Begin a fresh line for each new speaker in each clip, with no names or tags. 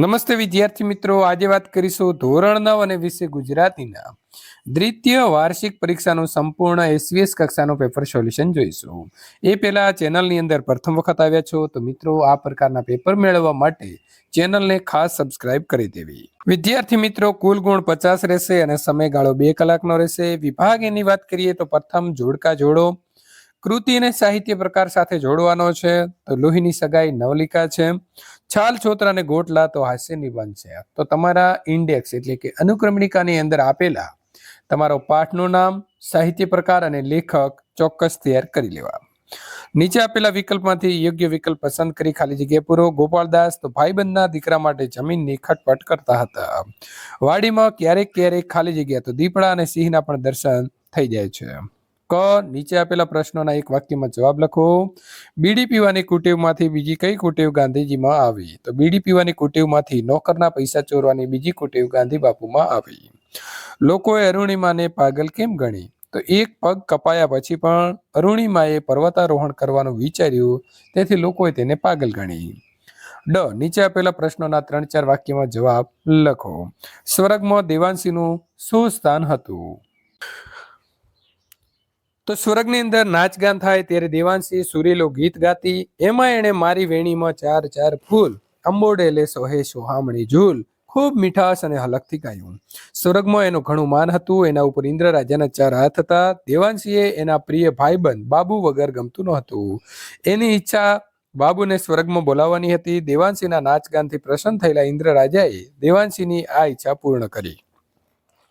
નમસ્તે વિદ્યાર્થી મિત્રો, આજે વાત કરીશું ધોરણ નવ અને વિશે ગુજરાતીના. દ્વિતીય વાર્ષિક પરીક્ષાનું સંપૂર્ણ એસવીએસ કક્ષાનું પેપર સોલ્યુશન જોઈશું. એ પહેલા ચેનલની અંદર પ્રથમ વખત આવ્યા છો તો મિત્રો, આ પ્રકારના પેપર મેળવવા માટે ચેનલને ખાસ સબસ્ક્રાઇબ કરી દેવી. વિદ્યાર્થી મિત્રો, કુલ ગુણ પચાસ રહેશે અને સમયગાળો બે કલાકનો રહેશે. વિભાગ એની વાત કરીએ તો પ્રથમ જોડકા જોડો. કૃતિ અને સાહિત્ય પ્રકાર સાથે જોડવાનો છે. તો લોહીની સગાઈ નવલિકા છે. છાલ, છોતરા અને ગોટલા તો હાસ્ય નિબંધ છે. તો તમારા ઇન્ડેક્સ એટલે કે અનુક્રમણિકાની અંદર આપેલા તમારો પાઠનું નામ, સાહિત્ય પ્રકાર અને લેખક ચોક્કસ તૈયાર કરી લેવા. નીચે આપેલા વિકલ્પમાંથી યોગ્ય વિકલ્પ પસંદ કરી ખાલી જગ્યા પૂરો. ગોપાલદાસ તો ભાઈબંધના દીકરા માટે જમીનની ખટપટ કરતા હતા. વાડીમાં ક્યારેક ક્યારેક ખાલી જગ્યા તો દીપડા અને સિંહના પણ દર્શન થઈ જાય છે. ક, નીચે આપેલા પ્રશ્નોના એક વાક્યમાં જવાબ લખો. બીડી પીવાની કુટેવમાંથી બીજી કઈ કુટેવ ગાંધીજીમાં આવી? તો બીડી પીવાની કુટેવમાંથી નોકરના પૈસા ચોરવાની બીજી કુટેવ ગાંધી બાપુમાં આવી. લોકોએ અરુણિમાને પાગલ કેમ ગણી? તો એક પગ કપાયા પછી પણ અરુણિમાએ પર્વતારોહણ કરવાનું વિચાર્યું, તેથી લોકોએ તેને પાગલ ગણી. ડ, નીચે આપેલા પ્રશ્નોના ત્રણ ચાર વાક્યમાં જવાબ લખો. સ્વર્ગમાં દેવાંશીનું શું સ્થાન હતું? તો સ્વર્ગની અંદર નાચગાન થાય ત્યારે દેવાંશી સુરેલો ગીત ગાતી, એમાં એણે મારી વેણીમાં ચાર ચાર ફૂલ અંબોડેલે સોહે સોહામણી ઝૂલ, ખૂબ મીઠાશ અને હલકથી ગાયું. સ્વર્ગમાં એનું ઘણું માન હતું, એના ઉપર ઇન્દ્ર રાજાના ચાર હાથ હતા, દેવાંશીએ એના પ્રિય ભાઈબંધ બાબુ વગર ગમતું નહોતું. એની ઈચ્છા બાબુને સ્વર્ગમાં બોલાવવાની હતી, દેવાંશીના નાચગાનથી પ્રસન્ન થયેલા ઇન્દ્ર રાજાએ દેવાંશીની આ ઈચ્છા પૂર્ણ કરી.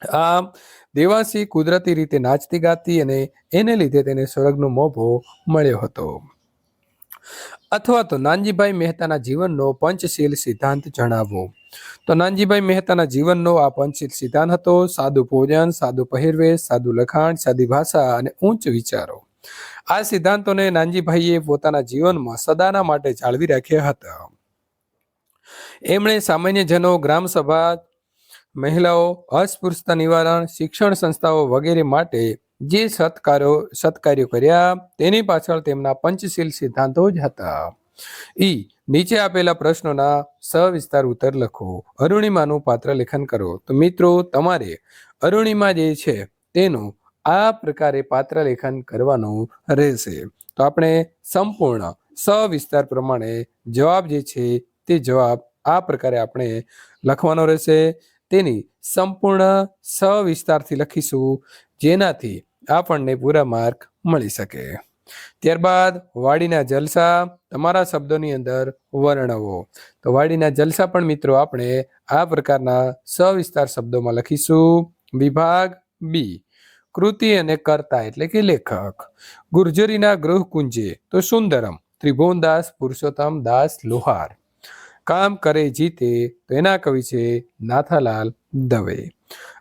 આમ, દેવાંશી કુદરતી રીતે નાચતી ગાતી અને એને લીધે તેને સ્વર્ગનો મોભો મળ્યો હતો. અથવા તો નાનજીભાઈ મહેતાના જીવનનો પંચશીલ સિદ્ધાંત જણાવો. તો નાનજીભાઈ મહેતાના જીવનનો આ પંચશીલ સિદ્ધાંત હતો. સાદું ભોજન, સાદું પહેરવેશ, સાદું લખાણ, સાદી ભાષા અને ઊંચ વિચારો. આ સિદ્ધાંતોને નાનજીભાઈએ પોતાના જીવનમાં સદાના માટે જાળવી રાખ્યા હતા. એમણે સામાન્ય જનો ગ્રામ સભા મહિલાઓ અસ્પૃશ્યતા નિવારણ, શિક્ષણ સંસ્થાઓ વગેરે માટે જે સત્કારો, સત્કાર્યો કર્યા, તેની પાછળ તેમના પંચશીલ સિદ્ધાંતો જ હતા. ઈ નીચે આપેલા પ્રશ્નોના સવિસ્તાર ઉત્તર લખો. અરુણિમાનું પાત્ર લેખન કરો. તો મિત્રો, તમારે અરુણિમા જે છે, તેનું આ પ્રકારે પાત્ર લેખન કરવાનું રહેશે. તો આપણે સંપૂર્ણ, સવિસ્તાર પ્રમાણે જવાબ જે છે, તે જવાબ આ પ્રકારે આપણે લખવાનો રહેશે. તેની સંપૂર્ણ સવિસ્તારથી લખીશું, જેનાથી આપણને પૂરા માર્ક મળી શકે. ત્યારબાદ વાડીના જલસા તમારા શબ્દોની અંદર વર્ણવો. તો વાડીના જલસા પણ મિત્રો આપણે આ પ્રકારના સવિસ્તાર શબ્દોમાં લખીશું. વિભાગ બી. કૃતિ અને કર્તા એટલે કે લેખક. ગુર્જરીના ગૃહ કુંજે તો સુંદરમ, ત્રિભુવનદાસ પુરુષોત્તમ દાસ લોહાર. કામ કરે જીતે તો એના કવિ છે નાથાલાલ દવે.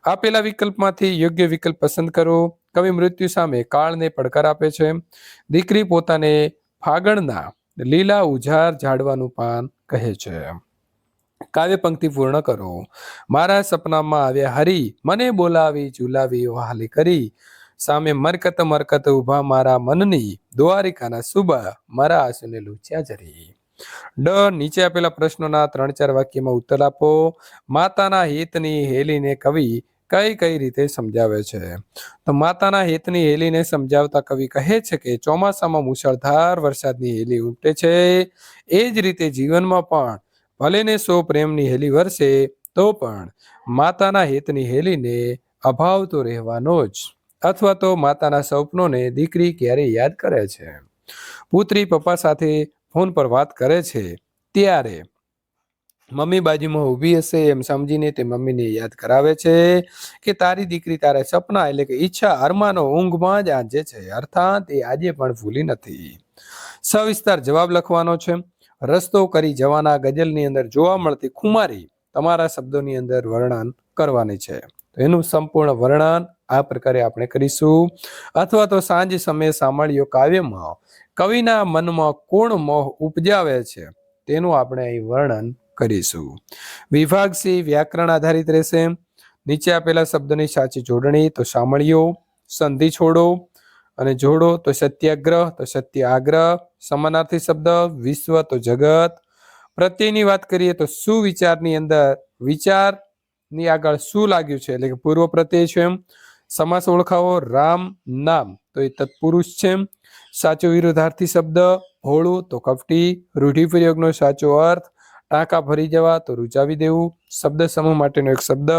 આપેલા વિકલ્પમાંથી યોગ્ય વિકલ્પ પસંદ કરો. કવિ મૃત્યુ સામે કાળને પડકાર આપે છે. દીકરી પોતાને ફાગણના લીલા ઉજાર ઝાડવાનું પાન કહે છે. કાવ્ય પંક્તિ પૂર્ણ કરો. મારા સપનામાં આવ્યા હરી, મને બોલાવી, ઝુલાવી, વહાલી કરી. સામે મરકત મરકત ઊભા મારા મનની, દ્વારિકાના સુબા મારા આંસુને લૂછ્યા જરી. ડ, નીચે આપેલા પ્રશ્નોના ત્રણ ચાર વાક્યમાં ઉત્તર આપો. માતાના હિતની હેલીને કવિ કઈ કઈ રીતે સમજાવે છે? તો માતાના હિતની હેલીને સમજાવતા કવિ કહે છે કે ચોમાસામાં મુશળધાર વરસાદની હેલી ઉમટે છે. એ જ રીતે જીવનમાં પણ ભલે ને સો પ્રેમની હેલી વરસે, તો પણ માતાના હિતની હેલીને અભાવ તો રહેવાનો જ. અથવા તો માતાના સ્વપ્નોને દીકરી ક્યારે યાદ કરે છે? પુત્રી પપ્પા સાથે ફોન પર વાત કરે છે, ત્યારે મમ્મી બાજુમાં ઊભી હશે, એમ સમજીને તે મમ્મીને યાદ કરાવે છે કે તારી દીકરી તારા સપના એટલે કે ઈચ્છા અરમાનો ઊંઘમાં જ આજે છે. અર્થાત એ આજે પણ ભૂલી નથી. સવિસ્તાર જવાબ લખવાનો છે, રસ્તો કરી જવાના ગઝલની અંદર જોવા મળતી ખુમારી તમારા શબ્દોની અંદર વર્ણન કરવાની છે. તો એનું સંપૂર્ણ વર્ણન આ પ્રકારે આપણે કરીશું. અથવા તો સાંજ સમયે સાંભળ્યો કાવ્યમાં કવિના મનમાં કોણ મોહ ઉપજાવે છે તેનું આપણે અહીં વર્ણન કરીશું. વિભાગ સી, વ્યાકરણ આધારિત રહેશે. નીચે આપેલા શબ્દની સાચી જોડણી, તો સાંભળ્યો, સંધિ છોડો. અને જોડો, તો સત્યાગ્રહ, તો સત્ય આગ્રહ સમાનાર્થી શબ્દ, વિશ્વ, તો જગત. પ્રત્યયની વાત કરીએ, તો સુવિચારની અંદર વિચારની આગળ શું લાગ્યું છે? એટલે કે પૂર્વ પ્રત્યય છે એમ. સમાસ ઓળખાવો રામ નામ. તો એ તત્પુરુષ છે. સાચો વિરોધાર્થી શબ્દ, ભોળું તો કપટી રૂઢિપ્રયોગનો સાચો અર્થ, ટાંકા ભરી જવા તો રૂચાવી દેવું. શબ્દ સમૂહ માટેનો એક શબ્દ.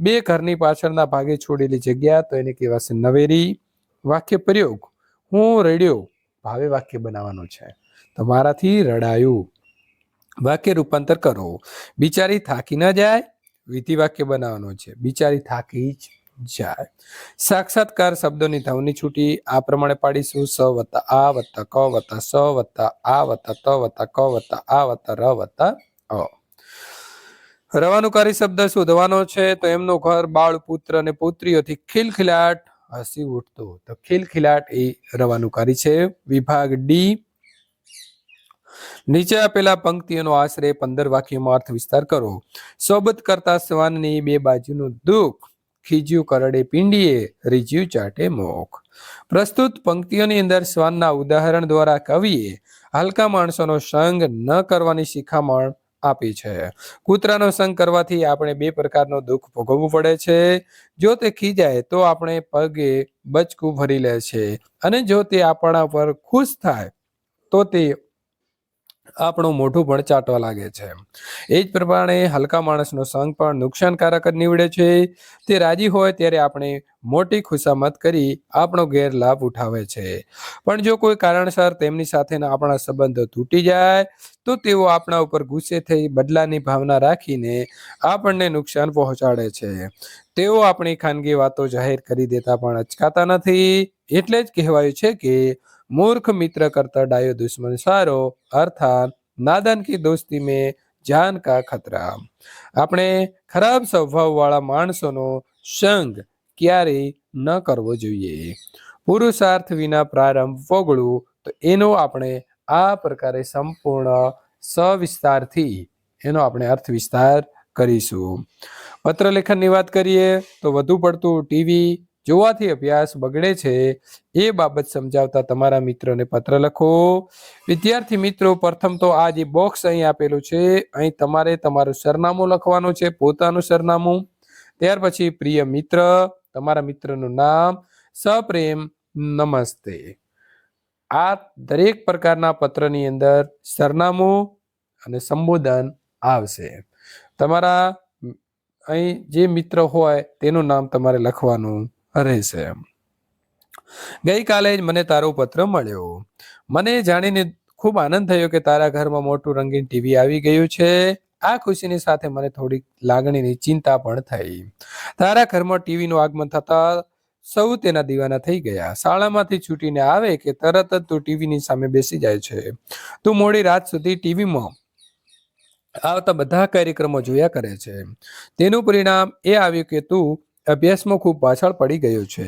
બે ઘરની પાછળના ભાગે છોડેલી જગ્યા તો એને કહેવાશે નવેરી. વાક્ય પ્રયોગ. હું રડ્યો. ભાવે વાક્ય બનાવવાનું છે. તો મારાથી રડાયું. વાક્ય રૂપાંતર કરો. બિચારી થાકી ન જાય. વિધિ વાક્ય બનાવવાનું છે. બિચારી થાકી જ જાય. સાક્ષાત્કાર શબ્દોની ધવની છૂટી, આ પ્રમાણે પાડીશું સ વત્તા આ વત્તા ક વત્તા સ વત્તા આ વત્તા ત વત્તા ક વત્તા આ વત્તા ર વત્તા અ. રવાનુકારી શબ્દ શોધવાનો છે, તો એમનું ઘર, બાળ, પુત્ર અને પુત્રીઓથી ખિલખિલાટ હસી ઉઠતો. તો ખિલખિલાટ એ રવાનુકારી છે. વિભાગ ડી. નીચે આપેલા પંક્તિઓનો આશરે પંદર વાક્યમાં અર્થ વિસ્તાર કરો. સોબત કરતા શ્વાનની બે બાજુનું દુઃખ. ખીજ્યું કરડે પિંડીએ, રીજ્યું ચાટે મોખ પ્રસ્તુત પંક્તિઓની અંદર શ્વાનના ઉદાહરણ દ્વારા કવિએ હલકા માણસોનો સંગ ન કરવાની શિખામણ આપી છે. કૂતરાનો સંગ કરવાથી આપણે બે પ્રકારનો દુઃખ ભોગવવું પડે છે. જો તે ખીજાય તો આપણે પગે બચકું ભરી લે છે અને જો તે આપણા પર ખુશ થાય તો તે આપણું મોઢું પણ ચાટવા લાગે છે. એ જ પ્રમાણે હલકા માણસનો સંગ પણ નુકસાનકારક જ નીવડે છે. તે રાજી હોય ત્યારે આપણે મોટી ખુશામત કરી આપણો ગેરલાભ ઉઠાવે છે. પણ જો કોઈ કારણસર તેમની સાથેના આપણા સંબંધો તૂટી જાય, તો તેઓ આપણા ઉપર ગુસ્સે થઈ બદલાની ભાવના રાખીને આપણને નુકસાન પહોંચાડે છે. તેઓ આપણી ખાનગી વાતો જાહેર કરી દેતા પણ અચકાતા નથી. એટલે જ કહેવાયું છે કે મૂર્ખ મિત્ર કરતા ડાયો દુશ્મન સારો, અર્થાત નાદાન કી દોસ્તી મેં જાન કા ખતરા. આપણે ખરાબ સ્વભાવ વાળા માણસોનો સંગ ક્યારેય ન કરવો જોઈએ. પુરુષાર્થ વિના પ્રારંભ વગળું, તો એનો આપણે આ પ્રકારે સંપૂર્ણ સવિસ્તારથી એનો આપણે અર્થ વિસ્તાર કરીશું. પત્ર લેખનની વાત કરીએ, તો વધુ પડતું ટીવી જોવાથી અભ્યાસ બગડે છે એ બાબત સમજાવતા તમારા મિત્રોને પત્ર લખો. વિદ્યાર્થી મિત્રો, પ્રથમ તો આ જે બોક્સ અહીં આપેલું છે, અહીં તમારે તમારું સરનામું લખવાનું છે, પોતાનું સરનામું. ત્યાર પછી પ્રિય મિત્ર, તમારા મિત્રનું નામ, સપ્રેમ, નમસ્તે. આ દરેક પ્રકારના પત્રની અંદર સરનામું અને સંબોધન આવશે. તમારા, અહીં જે મિત્ર હોય તેનું નામ તમારે લખવાનું. રહેશે ગઈકાલે જ મને તારો પત્ર મળ્યો. મને જાણીને ખૂબ આનંદ થયો કે તારા ઘરમાં મોટું રંગીન ટીવી આવી ગયું છે. આ ખુશીની સાથે મને થોડીક લાગણીની ચિંતા પણ થઈ. તારા ઘરમાં ટીવીનું આગમન થતા સૌ તેના દીવાના થઈ ગયા. શાળામાંથી છૂટીને આવે કે તરત જ તું ટીવીની સામે બેસી જાય છે. તું મોડી રાત સુધી ટીવીમાં આવતા બધા કાર્યક્રમો જોયા કરે છે. તેનું પરિણામ એ આવ્યું કે તું અભ્યાસમાં ખૂબ પાછળ પડી ગયો છે.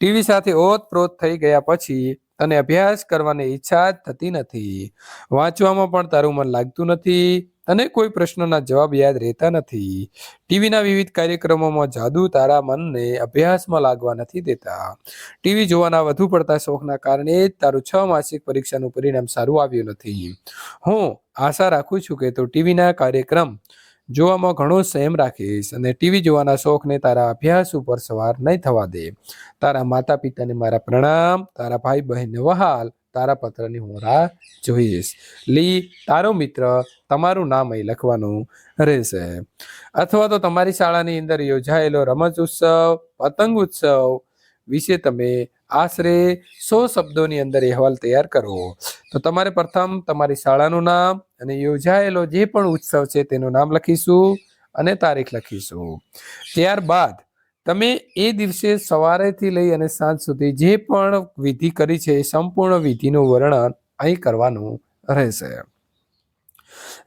ટીવી સાથે ઓતપ્રોત થઈ ગયા પછી તને અભ્યાસ કરવાની ઈચ્છા જ થતી નથી. વાંચવામાં પણ તારું મન લાગતું નથી અને કોઈ પ્રશ્નોના જવાબ યાદ રહેતા નથી. ટીવીના વિવિધ કાર્યક્રમોમાં જાદુ તારા મનને અભ્યાસમાં લાગવા નથી દેતા. ટીવી જોવાના વધુ પડતા શોખના કારણે તારું છ માસિક પરીક્ષાનું પરિણામ સારું આવ્યું નથી. હું આશા રાખું છું કે તું ટીવીના કાર્યક્રમ જોવામાં ઘણો સંયમ રાખીશ અને ટીવી જોવાના શોખને તારા અભ્યાસ ઉપર સવાર નહીં થવા દે. તારા માતા પિતાને મારા પ્રણામ, તારા ભાઈ બહેનને વહાલ, તારા પત્રની હું રાહ જોઈશ. લી, તારો મિત્ર, તમારું નામ અહીં લખવાનું રહેશે. અથવા તો તમારી શાળાની અંદર યોજાયેલો રમત ઉત્સવ, પતંગ ઉત્સવ વિશે તમે આશરે સો શબ્દોની અંદર અહેવાલ તૈયાર કરો. તો તમારે પ્રથમ તમારી શાળાનું નામ અને યોજાયેલો જે પણ ઉત્સવ છે તેનું નામ લખીશું અને તારીખ લખીશું. ત્યારબાદ તમે એ દિવસે સવારેથી લઈ અને સાંજ સુધી જે પણ વિધિ કરી છે એ સંપૂર્ણ વિધિનું વર્ણન અહીં કરવાનું રહેશે.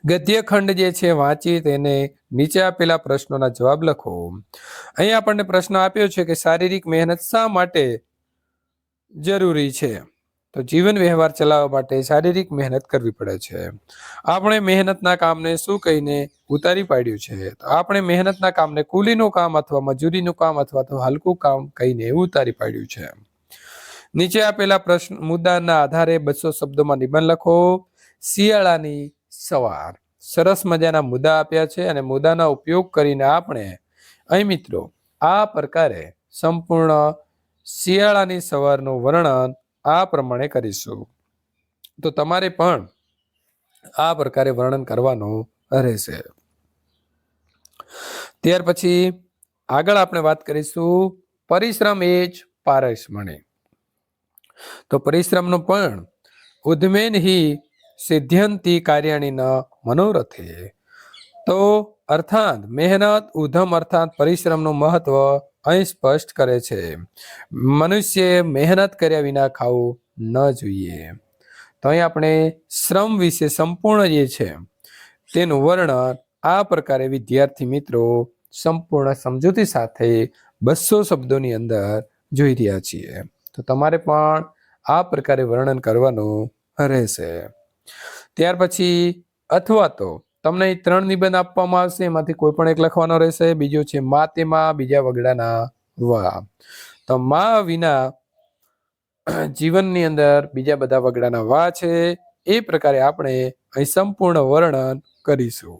ગદ્યખંડ જે છે, વાંચી તેને નીચે આપેલા પ્રશ્નોના જવાબ લખો. અહીં આપણને પ્રશ્ન આપ્યો છે કે શારીરિક મહેનત શા માટે જરૂરી છે? તો જીવન વ્યવહાર ચલાવવા માટે શારીરિક મહેનત કરવી પડે છે. આપણે મહેનતના કામને શું કહીને ઉતારી પાડ્યું છે? તો આપણે મહેનતના કામને કુલીનું કામ અથવા મજૂરીનું કામ અથવા તો હલકું કામ કહીને ઉતારી પાડ્યું છે. નીચે આપેલા પ્રશ્ન મુદ્દાના આધારે બસો શબ્દોમાં નિબંધ લખો. શિયાળાની સવાર. સરસ મજાના મુદ્દા આપ્યા છે અને મુદ્દાના ઉપયોગ કરીને આપણે, અહીં મિત્રો, આ પ્રકારે સંપૂર્ણ શિયાળાની સવારનું વર્ણન આ પ્રમાણે કરીશું. તો તમારે પણ આ પ્રકારે વર્ણન કરવાનું રહેશે. ત્યાર પછી આગળ આપણે વાત કરીશું પરિશ્રમ એ જ પારસમણી તો પરિશ્રમનું પણ ઉદ્મેન હિ સિદ્ધ્યંતી કાર્યાણી ન મનોરથે. તો અર્થાત મહેનત, ઉધમ અર્થાત પરિશ્રમનું મહત્વ અહીં સ્પષ્ટ કરે છે. મનુષ્ય મહેનત કર્યા વિના ખાવું ન જોઈએ. તો અહીં આપણે શ્રમ વિશે સંપૂર્ણ જે છે, તેનું વર્ણન આ પ્રકારે વિદ્યાર્થી મિત્રો સંપૂર્ણ સમજૂતી સાથે બસો શબ્દોની અંદર જોઈ રહ્યા છીએ. તો તમારે પણ આ પ્રકારે વર્ણન કરવાનું રહેશે. ત્યાર પછી અથવા તો તમને ત્રણ નિબંધ આપવામાં આવશે, એમાંથી કોઈ પણ એક લખવાનો રહેશે, બીજો છે મા તેમાં બીજા વગડાના વા. તો મા વિના જીવનની અંદર બીજા બધા વગડાના વા છે, એ પ્રકારે આપણે અહીં સંપૂર્ણ વર્ણન કરીશું.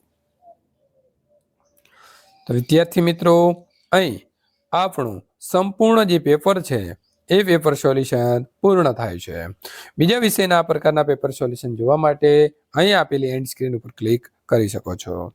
તો વિદ્યાર્થી મિત્રો, અહીં આપણું સંપૂર્ણ જે પેપર છે એ પેપર સોલ્યુશન પૂર્ણ થાય છે. બીજા વિષયના આ પ્રકારના પેપર સોલ્યુશન જોવા માટે અહીં આપેલી એન્ડ સ્ક્રીન ઉપર ક્લિક કરી શકો છો.